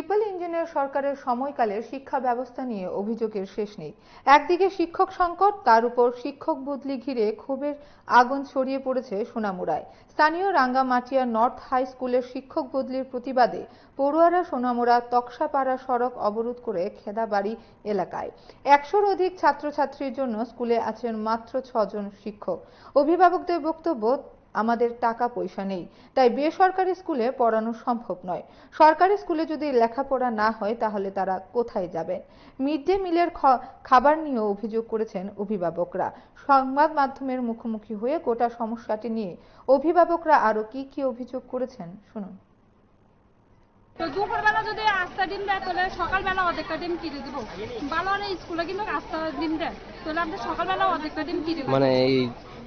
Triple engineer সরকারের সময়কালে শিক্ষা ব্যবস্থা নিয়ে অভিযোগের শেষ নেই। একদিকে শিক্ষক সংকট, তার উপর শিক্ষক বদলি ঘিরে ক্ষোভের আগুন ছড়িয়ে পড়েছে সোনামুড়ায়। স্থানীয় রাঙ্গামাটিয়া নর্থ হাই স্কুলের শিক্ষক বদলির প্রতিবাদে পড়ুয়ারা সোনামুড়া তকসাপাড়া সড়ক অবরোধ করে খেদাবাড়ি এলাকায়। একশোর অধিক ছাত্রছাত্রীর জন্য স্কুলে আছেন মাত্র ছজন শিক্ষক। অভিভাবকদের বক্তব্য আমাদের টাকা পয়সা নেই। তাই বেসরকারি স্কুলে পড়ানো সম্ভব নয়। সরকারি স্কুলে যদি লেখাপড়া না হয় তাহলে তারা কোথায় যাবেন? মিড ডে মিলের খাবার নিয়েও অভিযোগ করেছেন অভিভাবকরা। সংবাদ মাধ্যমের মুখোমুখি হয়ে গোটা সমস্যাটি নিয়ে অভিভাবকরা আরও কি কি অভিযোগ করেছেন শুনুন। তো দুপুরবেলা যদি আটটা ডিম দেয় তাহলে সকালবেলা অর্ধেকটা ডিম কিনে দিব। ভালো স্কুলে কিন্তু আটটা ডিম দেয়। তাহলে আমরা সকালবেলা অর্ধেকটা ডিম কিনে দেবো। মানে এই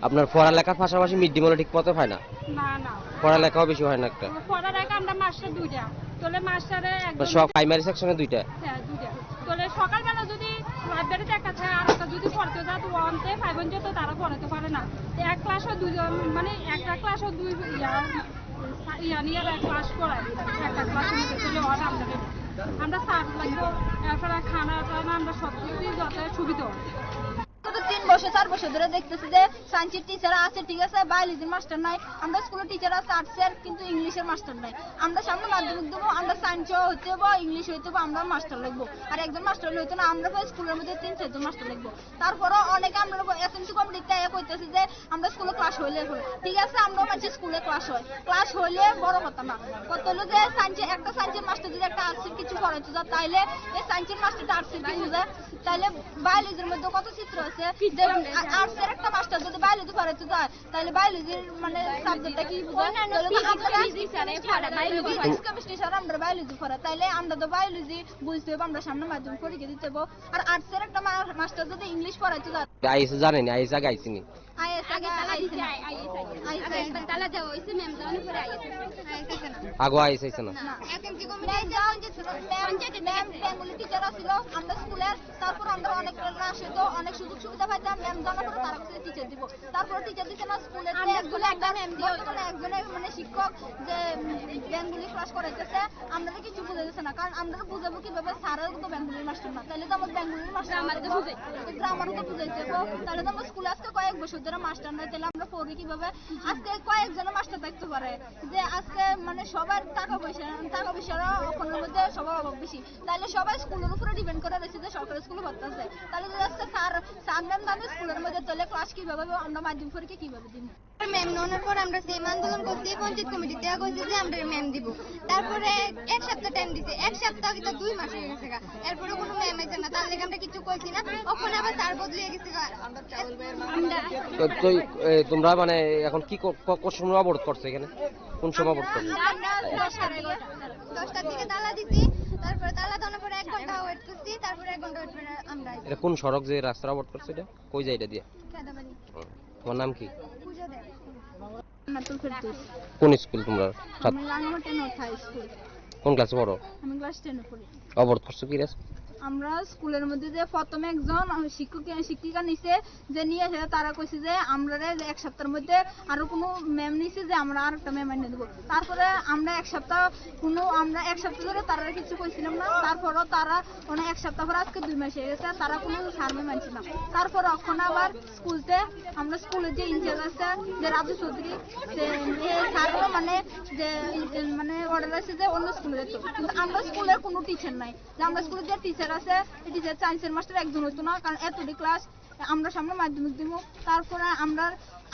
আপনার পড়ালেখার পাশাপাশি মিড ডে মিলও ঠিক মতো হয় না? না না। পড়ালেখাও বেশি হয় না একটা? পড়ার আমরা মাস্টার দুইটা। তাহলে মাস্টারে একদম সব প্রাইমারি সেকশনে দুইটা? হ্যাঁ দুইটা। তাহলে সকালবেলা যদি লাইব্রেরিতে একটা থাকে আর একটা যদি পড়তে যায় তো ওয়ানতে ফাইভ তো তারা পড়াতে পারে না। এক ক্লাসও দুইজন মানে একটা ক্লাসও দুই ইয়া নিয়ে ক্লাস করায় একটা ক্লাসের মধ্যে তাহলে ওরা আমরা আমরা স্যার লাগবো এরপরে খানা টানা আমরা সব কিছুই যাতে সুবিধা। তো চার বছর ধরে দেখতেছি যে সায়েন্সের টিচার আছে, ঠিক আছে বায়োলজির মাস্টার নাই। আমরা স্কুলের টিচার আছে আর্টসের কিন্তু ইংলিশের মাস্টার নাই। আমরা সামনে মাধ্যমিক দেবো, আমরা সায়েন্সও হইতে হব ইংলিশ হইতে হব আমরা মাস্টার লিখব আর একজন মাস্টার হইতো না, আমরা স্কুলের মধ্যে তিন, চারজন মাস্টার লিখব তারপরও অনেকে আমরা এসএমসি কমিটিতে এক হইতেছি যে আমরা স্কুলে ক্লাস হইলে ঠিক আছে, আমরাও মানছি স্কুলে ক্লাস হয়। ক্লাস হইলে বড় কথা না। কত হলো যে সায়েন্সের একটা সায়েন্সের মাস্টার যদি একটা আর্টসের কিছু তাইলে এই সায়েন্সের মাস্টারটা আর্টসের কি বুঝে তাইলে বায়োলজির মধ্যে কত চিত্র আছে? আর্টসের একটা মাস্টার যদি বায়োলজি পড়াইতে যায়। তাহলে বায়োলজির মানে সাবজেক্টটা কি বুঝে তাহলে আমরা ফিজিক্স কেমিস্ট্রি ছাড়া আমরা বায়োলজি পড়া। তাইলে আমরা তো বায়োলজি বুঝতে হবে আমরা সামনে মাধ্যমিক পরীক্ষা দিতে হবে আর আর্টসের একটা মাস্টার যদি ইংলিশ পড়াইতে যায়। আইসে জানেনি আইসে আগে আইসি না আইসি তালা দেওয়া হয়েছে ম্যাম দেওয়ানোর পরে আইএস আগো আইসে আইসে না তারপর আমরা অনেক অনেক সুযোগ সুবিধা পাইতাম ম্যাম জানার পরে তারা কাছে টিচার তারপর টিচার দিচ্ছে না স্কুলের একজনে একজন একজনে মানে শিক্ষক যে বেঙ্গলি ক্লাস করাইতেছে আমরা তো কিছু বুঝে দিচ্ছে না। কারণ আমরা তো বুঝাবো কীভাবে স্যারের তো বেঙ্গলি মাস্টার না। তাহলে তো আমার বেঙ্গলি মাস্টার আমাদের বুঝাই গ্রামারও তো বুঝাইতে তাহলে তো আমরা স্কুলে আজকে কয়েক বছর ধরে মাস্টার নাই তাহলে আমরা পড়ি কীভাবে? আজকে কয়েকজন মাস্টার থাকতে পারে। যে আজকে মানে সবার টাকা পয়সা টাকা পয়সারও ওখানের মধ্যে সবার অভাব বেশি। তাহলে সবাই স্কুলের উপরে ডিপেন্ড করে রয়েছে যে সরকারি স্কুলে ভর্তি আছে তাহলে আজকে স্যার স্যার ম্যাম স্কুলের মধ্যে তাহলে ক্লাস কীভাবে? আমরা মাধ্যমিক পরীক্ষা কীভাবে দিব ম্যাম নেওয়ার পর আমরা সেম আন্দোলন করছি পঞ্চায়েত কমিটিতে কইছে যে আমরা ম্যাম দিব। তারপরে এক সপ্তাহ টাইম দিছে। এক সপ্তাহ কিন্তু দুই মাস হয়ে গেছে এরপরে কোনো ম্যাম আইছে না। তার লেগে আমরা কিছু কইছি না। ওখানে আবার স্যার বদলিয়ে গেছে তোমরা মানে এখন কি সময় অবরোধ করছ এখানে? কোন সময় অবরোধ করছ? দশটার দিকে তালা দিছি। তারপরে তালা দেওয়ার পরে এক ঘণ্টা ওয়েট করছি। তারপরে এক ঘণ্টা ওয়েট করে আমরা এটা কোন সড়ক যে রাস্তা অবরোধ করছ এটা? কই যায় এটা দিয়ে। তোমার নাম কি? কোন স্কুল তোমরা? কোন ক্লাসে পড়ো। অবরোধ করছ কি রে? আমরা স্কুলের মধ্যে যে প্রথমে একজন শিক্ষক, শিক্ষিকা নিছে, যে নিয়ে এসে তারা কইছে যে আমরা এক সপ্তাহের মধ্যে আরও কোনো ম্যাম নিছে যে আমরা আর একটা ম্যাম এনে দেবো। তারপরে আমরা এক সপ্তাহ কোনো, আমরা এক সপ্তাহ ধরে তারা কিছু কইছিলাম না। তারপরও তারা মানে এক সপ্তাহ পর আজকে দুই মাস হয়ে গেছে, তারা কোনো সার ম্যাম আনছে না। তারপর এখন আবার স্কুলতে আমরা স্কুলের যে ইনচার্জ আছে, যে রাজু চৌধুরী, যে স্যারও মানে যে মানে অর্ডার আছে যে অন্য স্কুলে যেত। কিন্তু আমরা স্কুলের কোনো টিচার নাই। যে আমরা স্কুলের যে টিচার আছে এটি যে সায়েন্সের মাস্টার একজন হইতো না, কারণ এতটি ক্লাস আমরা সামনে মাধ্যমিক দিব তারপরে আমরা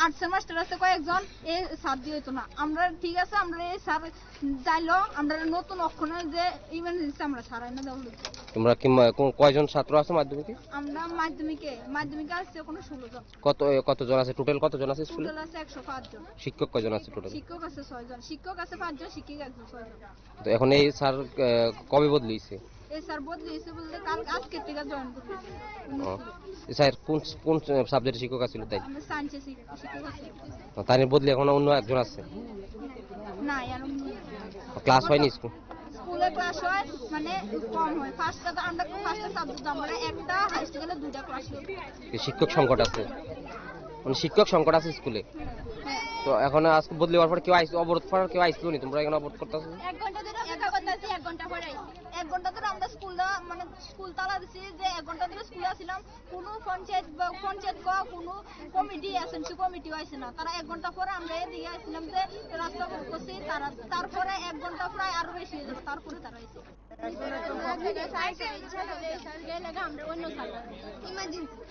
আর্টসের মাস্টার আছে কয়েকজন এই স্যার দিয়ে হইতো না। আমরা ঠিক আছে আমরা এই স্যার যাইলো আমরা নতুন অক্ষণে যে ইমার্জেন্সি আমরা সারাই না দেওয়া তোমরা কি কয়জন ছাত্র আছে মাধ্যমিকে? আমরা মাধ্যমিকে মাধ্যমিকে আসছে কোনো ষোলো জন। কত কতজন আছে? টোটাল কতজন আছে স্কুলে? টোটাল আছে একশো পাঁচজন শিক্ষক কয়জন আছে টোটাল শিক্ষক আছে ছয়জন শিক্ষক আছে পাঁচজন শিক্ষিকা একজন ছয়জন তো এখন এই স্যার কবে বদলিয়েছে এই স্যার বদলিয়েছে বলতে কাল আজকে থেকে জয়েন করবে। স্যার কোন কোন সাবজেক্টের শিক্ষক আছিল তাই? আমরা সায়েন্সে শিক্ষক তার বদলি এখন অন্য একজন আছে? ক্লাস হয়নি স্কুল? স্কুলে ক্লাস হয় মানে কম হয়। ফার্স্টটা তো আমরা ফার্স্টটা সাবজেক্ট আমরা একটা হাইস্ট গেলে দুইটা ক্লাস হয় শিক্ষক সংকট আছে? মানে শিক্ষক সংকট আছে স্কুলে? হ্যাঁ। তো এখন আজকে বদলি হওয়ার পর কেউ আইস অবরোধ করার কেউ আইসলো নি? তোমরা এখানে অবরোধ করতেছো? এক ঘণ্টা ধরে অপেক্ষা করতেছি এক ঘণ্টা পরে আইছি এক ঘণ্টা ধরে আমরা স্কুল মানে স্কুল তালা দিছি যে এক ঘণ্টা ধরে স্কুলে আসছিলাম কোনো পঞ্চায়েত বা পঞ্চায়েত ক কোনো কমিটি এসএমসি কমিটিও আসে না। তারা এক ঘণ্টা পরে আমরা এদিকে আসছিলাম যে রাস্তা বন্ধ করছি। তারা তারপরে এক ঘণ্টা প্রায় আরও বেশি হয়ে যাবে। তারপরে তারা আইছে। আমরা অন্য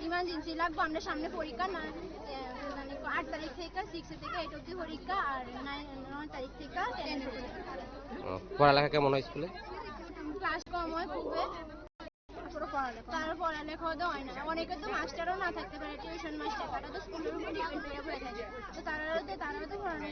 ইমার্জেন্সি লাগবে আমরা সামনে পরীক্ষা না আট তারিখ থেকে সিক্স থেকে এইট অব্দি পরীক্ষা আর নাইন নয় তারিখ থেকে টেন পড়ালেখা কেমন হয় স্কুলে? ক্লাস কম হয় খুবই। তার পড়ালেখাও তো হয় না। অনেকে তো মাস্টারও না থাকতে পারে টিউশন মাস্টার তারা তো স্কুলের উপর ডিপেন্ড করে থাকে। তো তারা তো তারা তো ইচ্ছা